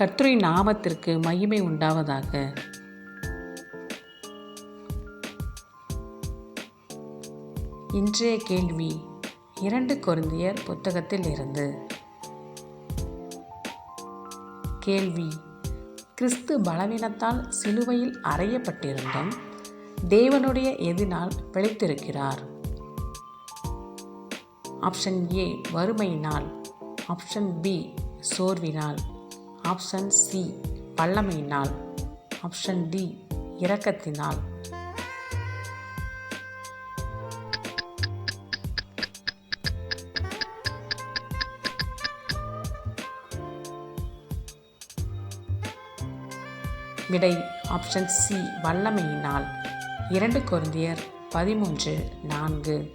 கர்த்தரை நாமத்திற்கு மகிமை உண்டாவதாக. இன்றைய கேள்வி இரண்டு கொரிந்தியர் புத்தகத்தில் இருந்து. கேள்வி கிறிஸ்து பலவீனத்தால் சிலுவையில் அறையப்பட்டிருந்தும் தேவனுடைய எதினால் பிழைத்திருக்கிறார். ஆப்ஷன் ஏ வறுமையினால். ஆப்ஷன் பி சோர்வினால். ஆப்ஷன் சி வல்லமையினால். ஆப்ஷன் டி இரக்கத்தினால். விடை ஆப்ஷன் சி வல்லமையினால். இரண்டு குருந்தியர் பதிமூன்று நான்கு.